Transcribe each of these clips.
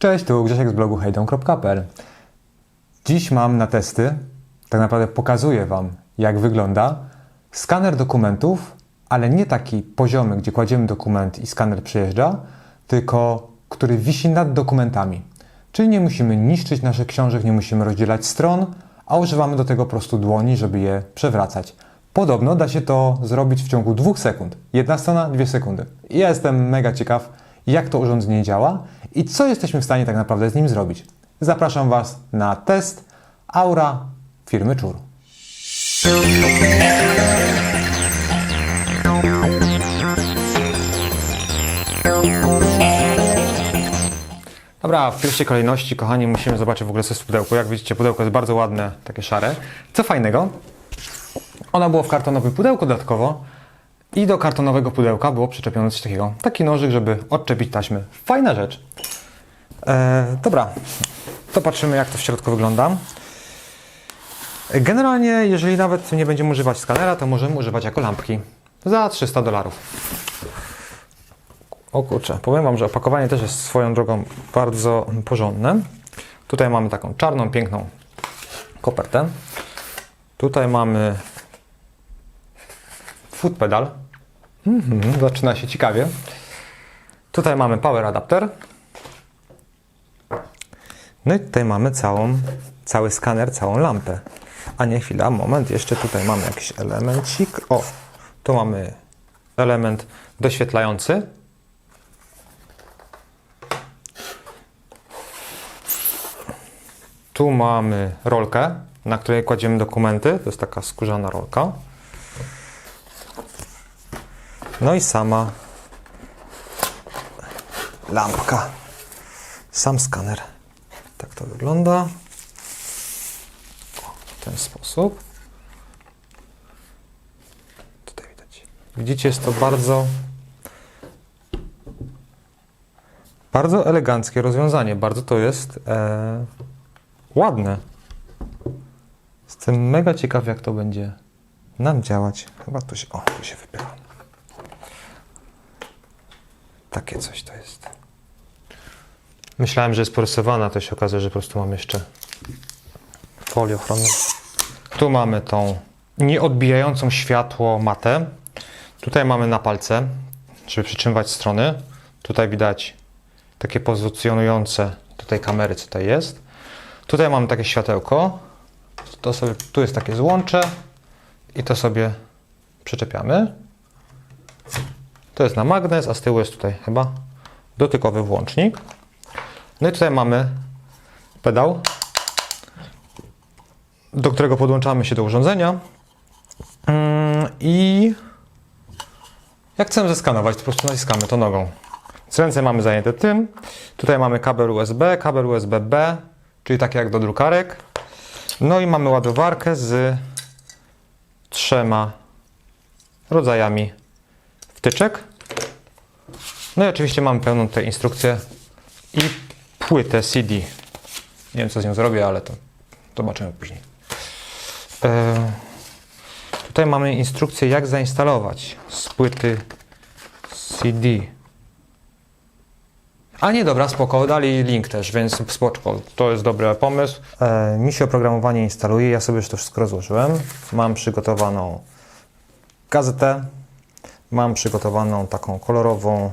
Cześć, tu Grzesiek z blogu hejdon.pl. Dziś mam na testy, tak naprawdę pokazuję Wam, jak wygląda skaner dokumentów, ale nie taki poziomy, gdzie kładziemy dokument i skaner przyjeżdża, tylko który wisi nad dokumentami. Czyli nie musimy niszczyć naszych książek, nie musimy rozdzielać stron, a używamy do tego po prostu dłoni, żeby je przewracać. Podobno da się to zrobić w ciągu dwóch sekund. Jedna strona, dwie sekundy. Ja jestem mega ciekaw, jak to urządzenie działa i co jesteśmy w stanie tak naprawdę z nim zrobić. Zapraszam Was na test Aura firmy Czur. Dobra, w pierwszej kolejności, kochani, musimy zobaczyć w ogóle co jest. Jak widzicie, pudełko jest bardzo ładne, takie szare. Co fajnego, ona była w kartonowym pudełku dodatkowo i do kartonowego pudełka było przyczepione coś takiego. Taki nożyk, żeby odczepić taśmy. Fajna rzecz. E, dobra, to patrzymy jak to w środku wygląda. Generalnie, jeżeli nawet nie będziemy używać skanera, to możemy używać jako lampki. Za 300 dolarów. O kurczę, powiem Wam, że opakowanie też jest swoją drogą bardzo porządne. Tutaj mamy taką czarną, piękną kopertę. Tutaj mamy foot pedal. Mhm, zaczyna się ciekawie. Tutaj mamy power adapter. No i tutaj mamy całą, cały skaner, całą lampę. A nie chwila, moment, jeszcze tutaj mamy jakiś elemencik. O, tu mamy element doświetlający. Tu mamy rolkę, na której kładziemy dokumenty. To jest taka skórzana rolka. No i sama lampka. Sam skaner. Tak to wygląda. W ten sposób. Tutaj widać. Widzicie, jest to bardzo bardzo eleganckie rozwiązanie. Bardzo to jest e, ładne. Jestem mega ciekaw, jak to będzie nam działać. Chyba to się, o, tu się wypycha. Takie coś to jest. Myślałem, że jest porysowana, to się okazuje, że po prostu mam jeszcze folię ochronną. Tu mamy tą nieodbijającą światło matę. Tutaj mamy na palce, żeby przytrzymywać strony. Tutaj widać takie pozycjonujące tutaj kamery, co tutaj jest. Tutaj mamy takie światełko. To sobie, tu jest takie złącze i to sobie przyczepiamy. To jest na magnes, a z tyłu jest tutaj chyba dotykowy włącznik. No i tutaj mamy pedał, do którego podłączamy się do urządzenia. Mm, I jak chcemy zeskanować, to po prostu naciskamy to nogą. Z ręce mamy zajęte tym. Tutaj mamy kabel USB, kabel USB-B, czyli takie jak do drukarek. No i mamy ładowarkę z trzema rodzajami wtyczek. No i oczywiście mamy pełną tutaj instrukcję i płytę CD. Nie wiem co z nią zrobię, ale to zobaczymy później. E, tutaj mamy instrukcję jak zainstalować z płyty CD. A nie, dobra, spoko, dali link też, więc spoko, to jest dobry pomysł. E, mi się oprogramowanie instaluje, ja sobie już to wszystko rozłożyłem. Mam przygotowaną gazetę, mam przygotowaną taką kolorową,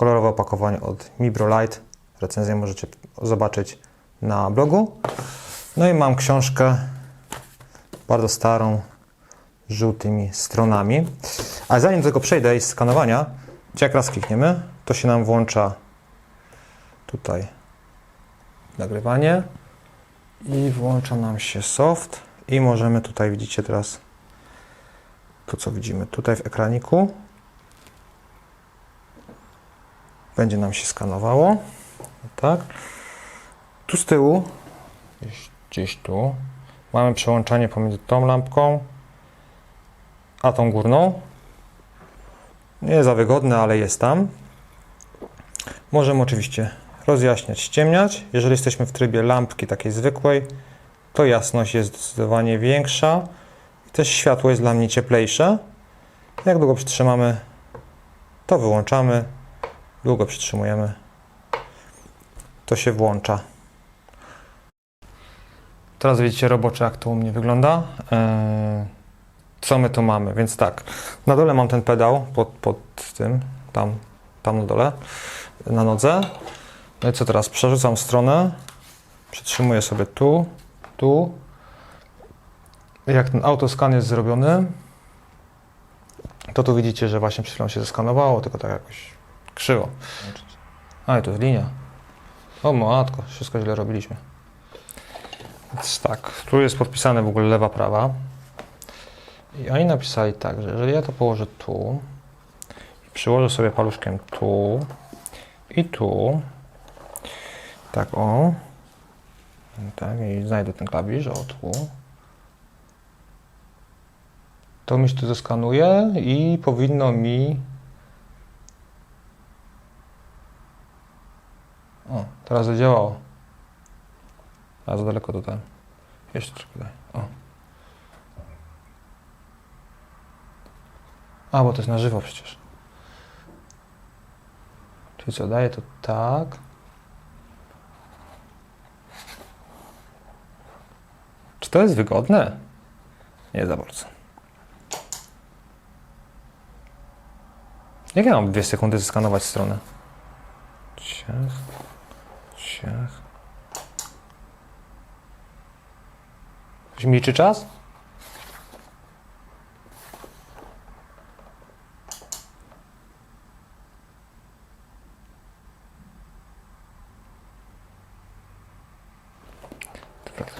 kolorowe opakowanie od Mibrolight. Recenzję możecie zobaczyć na blogu. No i mam książkę bardzo starą, żółtymi stronami. Ale zanim do tego przejdę i skanowania, jak raz klikniemy, to się nam włącza tutaj nagrywanie i włącza nam się soft i możemy tutaj widzicie teraz to co widzimy tutaj w ekraniku będzie nam się skanowało. Tak. Tu z tyłu. Gdzieś, gdzieś tu. Mamy przełączanie pomiędzy tą lampką a tą górną. Nie za wygodne, ale jest tam. Możemy oczywiście rozjaśniać, ściemniać. Jeżeli jesteśmy w trybie lampki takiej zwykłej, to jasność jest zdecydowanie większa. I też światło jest dla mnie cieplejsze. Jak długo przytrzymamy, to wyłączamy. Długo przytrzymujemy, to się włącza. Teraz widzicie robocze, jak to u mnie wygląda. Eee, co my tu mamy? Więc tak, na dole mam ten pedał pod, pod tym, tam, tam na dole, na nodze. No i co teraz? Przerzucam stronę, przytrzymuję sobie tu, tu. Jak ten autoskan jest zrobiony, to tu widzicie, że właśnie przed chwilą się zeskanowało, tylko tak jakoś krzywo. A, i to jest linia. O matko, wszystko źle robiliśmy. Więc tak, tu jest podpisane w ogóle lewa, prawa. I oni napisali tak, że jeżeli ja to położę tu, przyłożę sobie paluszkiem tu i tu, tak o, tak, i znajdę ten klawisz, o tu, to mi się tu zeskanuje i powinno mi O, teraz zadziałało. A za daleko dodałem. Jeszcze trochę daj. O. A, bo to jest na żywo przecież. Czyli co, daję to tak. Czy to jest wygodne? Nie za bardzo. Jak ja mam dwie sekundy zeskanować stronę? Ciach. Ciach. Ktoś mi czas?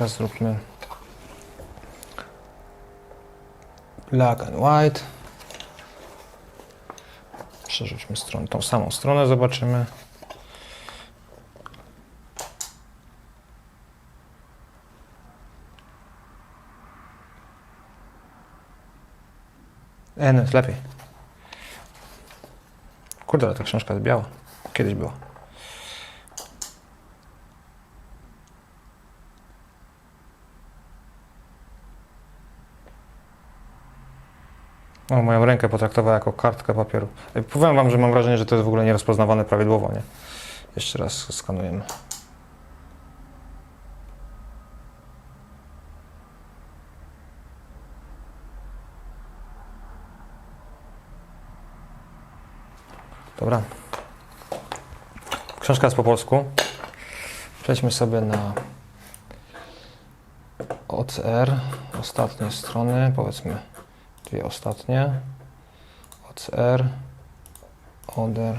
Teraz zróbmy black and white. Przerzućmy stronę, tą samą stronę zobaczymy. E, no jest lepiej. Kurde, ale ta książka jest biała. Kiedyś była. O, moją rękę potraktowała jako kartkę papieru. E, Powiem wam, że mam wrażenie, że to jest w ogóle nierozpoznawane prawidłowo, nie? Jeszcze raz skanujemy. Dobra. Książka jest po polsku. Przejdźmy sobie na OCR. Ostatnie strony, powiedzmy dwie ostatnie. OCR, Oder.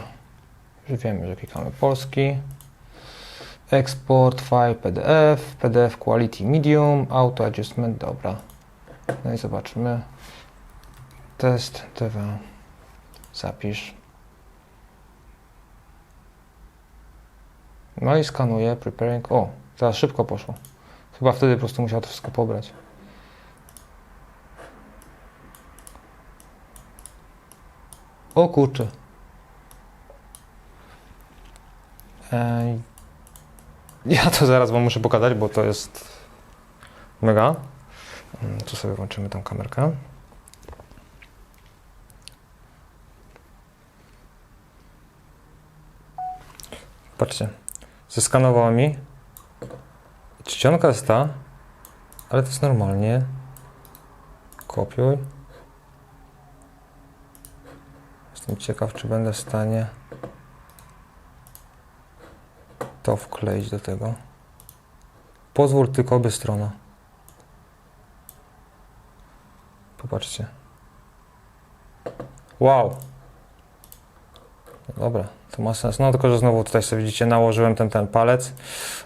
Już wiemy, że klikamy polski. Export, file PDF, PDF quality medium, auto adjustment, dobra. No i zobaczymy. Test TV. Zapisz. No i skanuję, preparing. O, teraz szybko poszło. Chyba wtedy po prostu musiał to wszystko pobrać. O kurczę. Ej. Ja to zaraz Wam muszę pokazać, bo to jest mega. Mm, Tu sobie włączymy tą kamerkę. Patrzcie, zeskanowało mi. Czcionka jest ta, ale to jest normalnie. Kopiuj. Jestem ciekaw, czy będę w stanie to wkleić do tego. Pozwól tylko obie strony. Popatrzcie. Wow. Dobra, to ma sens. No tylko, że znowu tutaj sobie widzicie, nałożyłem ten, ten palec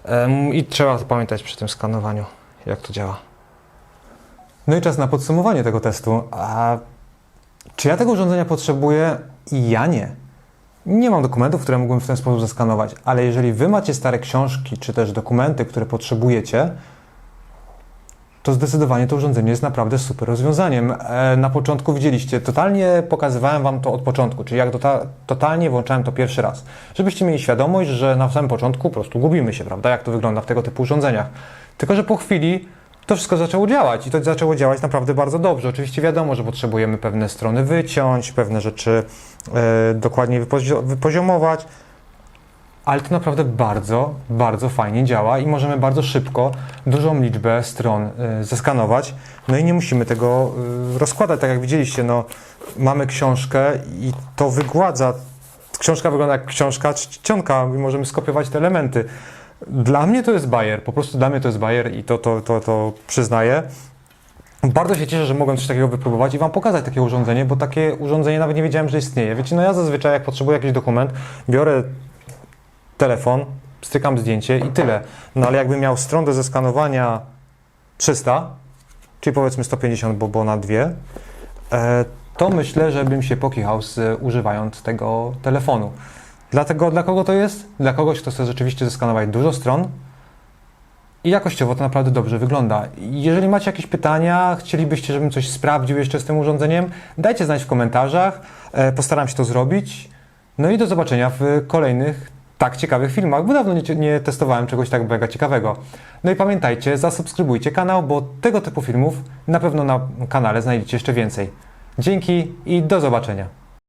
Em, i trzeba pamiętać przy tym skanowaniu, jak to działa. No i czas na podsumowanie tego testu. A czy ja tego urządzenia potrzebuję? Ja nie. Nie mam dokumentów, które mógłbym w ten sposób zeskanować, ale jeżeli wy macie stare książki czy też dokumenty, które potrzebujecie, to zdecydowanie to urządzenie jest naprawdę super rozwiązaniem. E, Na początku widzieliście, totalnie pokazywałem Wam to od początku, czyli jak totalnie włączałem to pierwszy raz, żebyście mieli świadomość, że na samym początku po prostu gubimy się, prawda, jak to wygląda w tego typu urządzeniach. Tylko, że po chwili to wszystko zaczęło działać i to zaczęło działać naprawdę bardzo dobrze. Oczywiście wiadomo, że potrzebujemy pewne strony wyciąć, pewne rzeczy e, dokładniej wypozio- wypoziomować, ale to naprawdę bardzo, bardzo fajnie działa i możemy bardzo szybko dużą liczbę stron y, zeskanować. No i nie musimy tego y, rozkładać, tak jak widzieliście, no mamy książkę i to wygładza. Książka wygląda jak książka czcionka możemy skopiować te elementy. Dla mnie to jest bajer, po prostu dla mnie to jest bajer i to, to, to, to przyznaję. Bardzo się cieszę, że mogłem coś takiego wypróbować i Wam pokazać takie urządzenie, bo takie urządzenie nawet nie wiedziałem, że istnieje. Wiecie, no ja zazwyczaj jak potrzebuję jakiś dokument, biorę telefon, stykam zdjęcie i tyle. No ale jakbym miał stron do zeskanowania 300, czyli powiedzmy 150, bo, bo na dwie, e, to myślę, że bym się pokichał z, używając tego telefonu. Dlatego dla kogo to jest? Dla kogoś, kto chce rzeczywiście zeskanować dużo stron, i jakościowo to naprawdę dobrze wygląda. Jeżeli macie jakieś pytania, chcielibyście, żebym coś sprawdził jeszcze z tym urządzeniem, dajcie znać w komentarzach. E, Postaram się to zrobić. No i do zobaczenia w kolejnych tak ciekawych filmach, bo dawno nie, nie testowałem czegoś tak mega ciekawego. No i pamiętajcie, zasubskrybujcie kanał, bo tego typu filmów na pewno na kanale znajdziecie jeszcze więcej. Dzięki i do zobaczenia.